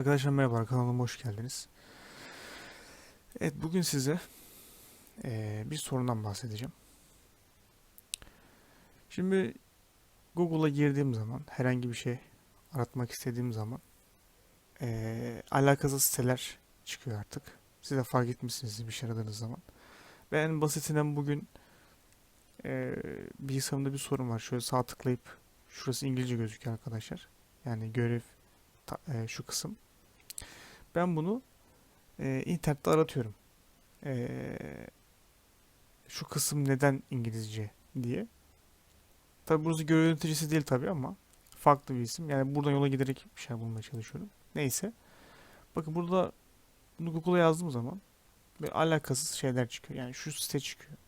Arkadaşlar merhaba kanalıma hoş geldiniz. Evet bugün size eee, bir sorundan bahsedeceğim. Şimdi Google'a girdiğim zaman herhangi bir şey aratmak istediğim zaman eee alakasız siteler çıkıyor artık. Siz de fark etmişsiniz bir şey aradığınız zaman. Ben en basitinden bugün eee bilgisayarımda bir sorun var. Şöyle sağ tıklayıp şurası İngilizce gözüküyor arkadaşlar. Yani görev eee, şu kısım. Ben bunu e, internette aratıyorum. E, şu kısım neden İngilizce diye. Tabi burası görev yöneticisi değil tabi ama farklı bir isim. Yani buradan yola giderek bir şey bulmaya çalışıyorum. Neyse. Bakın burada bunu Google'a yazdığım zaman böyle alakasız şeyler çıkıyor. Yani şu site çıkıyor.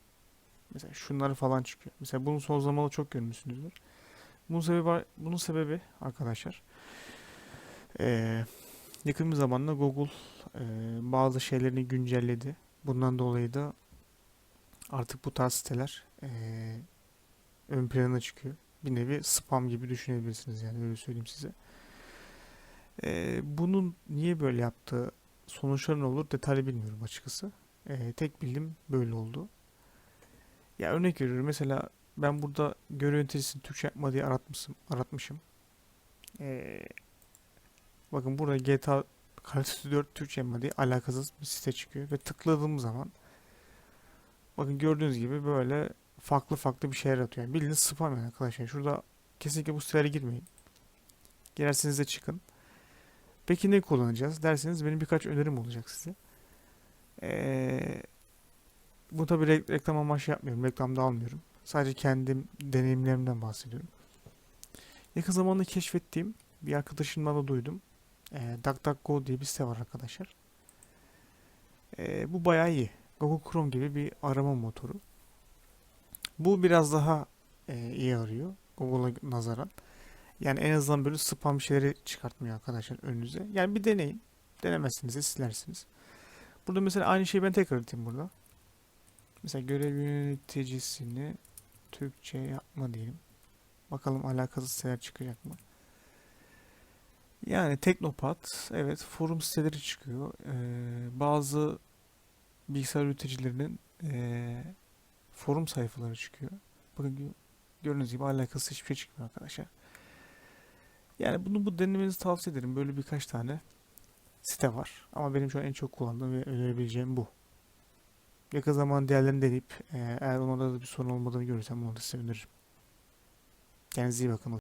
Mesela şunları falan çıkıyor. Mesela bunun son zamanlarda çok görmüşsünüzdür. Bunun sebebi, bunun sebebi arkadaşlar eee yakın bir zamanda Google e, bazı şeylerini güncelledi. Bundan dolayı da artık bu tarz siteler e, ön plana çıkıyor. Bir nevi spam gibi düşünebilirsiniz yani öyle söyleyeyim size. E, bunun niye böyle yaptığı sonuçları ne olur detaylı bilmiyorum açıkçası. E, tek bildiğim böyle oldu. Ya örnek veriyorum mesela ben burada görev Türkçe yapma diye aratmışım. aratmışım. E, bakın burada GTA Kalitesi 4 Türkçe yapma diye alakasız bir site çıkıyor ve tıkladığım zaman bakın gördüğünüz gibi böyle farklı farklı bir şeyler atıyor. Yani bildiğiniz spam yani arkadaşlar. Şurada kesinlikle bu sitelere girmeyin. Girerseniz de çıkın. Peki ne kullanacağız derseniz benim birkaç önerim olacak size. Ee, bu tabi re- reklam amaçlı yapmıyorum. Reklamda almıyorum. Sadece kendim deneyimlerimden bahsediyorum. Yakın zamanda keşfettiğim bir arkadaşımdan da duydum. E, DuckDuckGo diye bir site var arkadaşlar. E, bu bayağı iyi. Google Chrome gibi bir arama motoru. Bu biraz daha e, iyi arıyor Google'a nazaran. Yani en azından böyle spam şeyleri çıkartmıyor arkadaşlar önünüze. Yani bir deneyin. Denemezsiniz de silersiniz. Burada mesela aynı şeyi ben tekrar edeyim burada. Mesela görev yöneticisini Türkçe yapma diyelim. Bakalım alakasız siteler çıkacak mı? Yani Teknopat, evet forum siteleri çıkıyor. Ee, bazı bilgisayar üreticilerinin ee, forum sayfaları çıkıyor. Bakın gö- gördüğünüz gibi alakasız hiçbir şey çıkmıyor arkadaşlar. Yani bunu bu denemenizi tavsiye ederim. Böyle birkaç tane site var. Ama benim şu an en çok kullandığım ve önerebileceğim bu. Yakın zaman diğerlerini deneyip ee, eğer onlarda da bir sorun olmadığını görürsem da size öneririm. Kendinize iyi bakın.